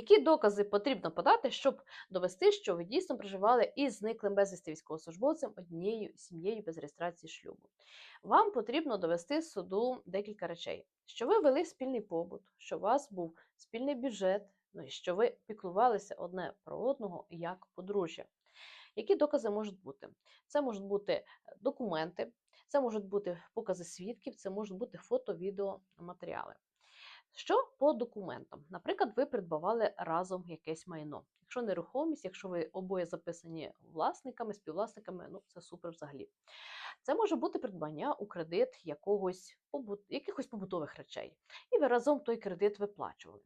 Які докази потрібно подати, щоб довести, що ви дійсно проживали із зниклим безвісти військовослужбовцем однією сім'єю без реєстрації шлюбу? Вам потрібно довести суду декілька речей: що ви вели спільний побут, що у вас був спільний бюджет, ну і що ви піклувалися одне про одного як подружжя. Які докази можуть бути? Це можуть бути е, документи, це можуть бути покази свідків, це можуть бути фото, відео, матеріали. Що по документам? Наприклад, ви придбавали разом якесь майно. Якщо нерухомість, якщо ви обоє записані власниками, співвласниками, ну це супер взагалі. Це може бути придбання у кредит якогось якихось побутових речей, і ви разом той кредит виплачували.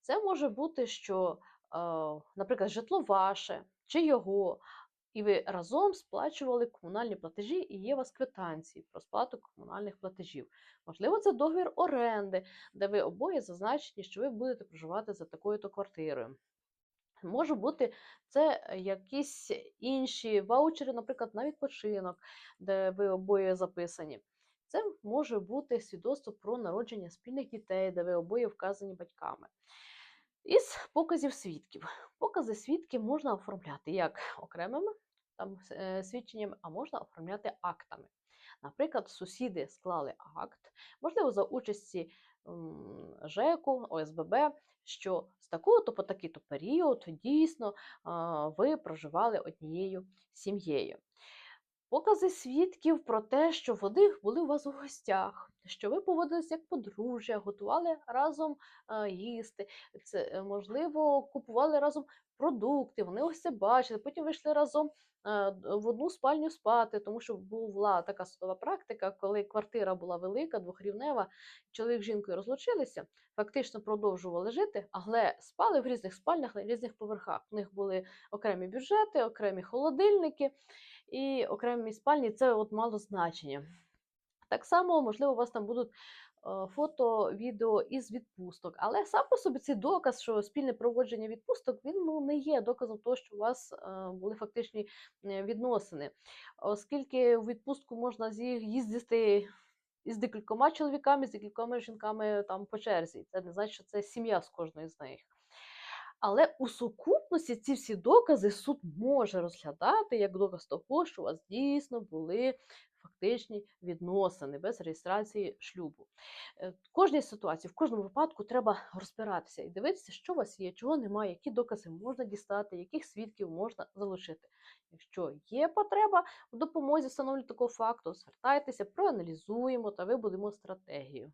Це може бути, що, е, наприклад, житло ваше чи його, і ви разом сплачували комунальні платежі, і є у вас квитанції про сплату комунальних платежів. Можливо, це договір оренди, де ви обоє зазначені, що ви будете проживати за такою-то квартирою. Може бути, це якісь інші ваучери, наприклад, на відпочинок, де ви обоє записані. Це може бути свідоцтво про народження спільних дітей, де ви обоє вказані батьками. Із показів свідків. Покази свідків можна оформляти як окремими там, свідченням, а можна оформляти актами. Наприклад, сусіди склали акт, можливо, за участі ЖЕКу, ОСББ, що з такого-то по такий-то період дійсно ви проживали однією сім'єю. Покази свідків про те, що вони були у вас у гостях, що ви поводились як подружжя, готували разом а, їсти, це е, можливо, купували разом продукти, вони ось це бачили, потім вийшли разом е, в одну спальню спати, тому що була така судова практика, коли квартира була велика, двохрівнева, чоловік з жінкою розлучилися, фактично продовжували жити, але спали в різних спальнях на різних поверхах. У них були окремі бюджети, окремі холодильники і окремі спальні. Це от мало значення. Так само, можливо, у вас там будуть е, фото, відео із відпусток. Але сам по собі цей доказ, що спільне проводження відпусток, він ну, не є доказом того, що у вас е, були фактичні е, відносини. Оскільки у відпустку можна їздити із декількома чоловіками, з декількома жінками там по черзі. Це не значить, що це сім'я з кожної з них. Але у сукупності ці всі докази суд може розглядати як доказ того, що у вас дійсно були фактичні відносини без реєстрації шлюбу. Е, В кожній ситуації, в кожному випадку треба розбиратися і дивитися, що у вас є, чого немає, які докази можна дістати, яких свідків можна залучити. Якщо є потреба в допомозі встановлення такого факту, звертайтеся, проаналізуємо та вибудемо стратегію.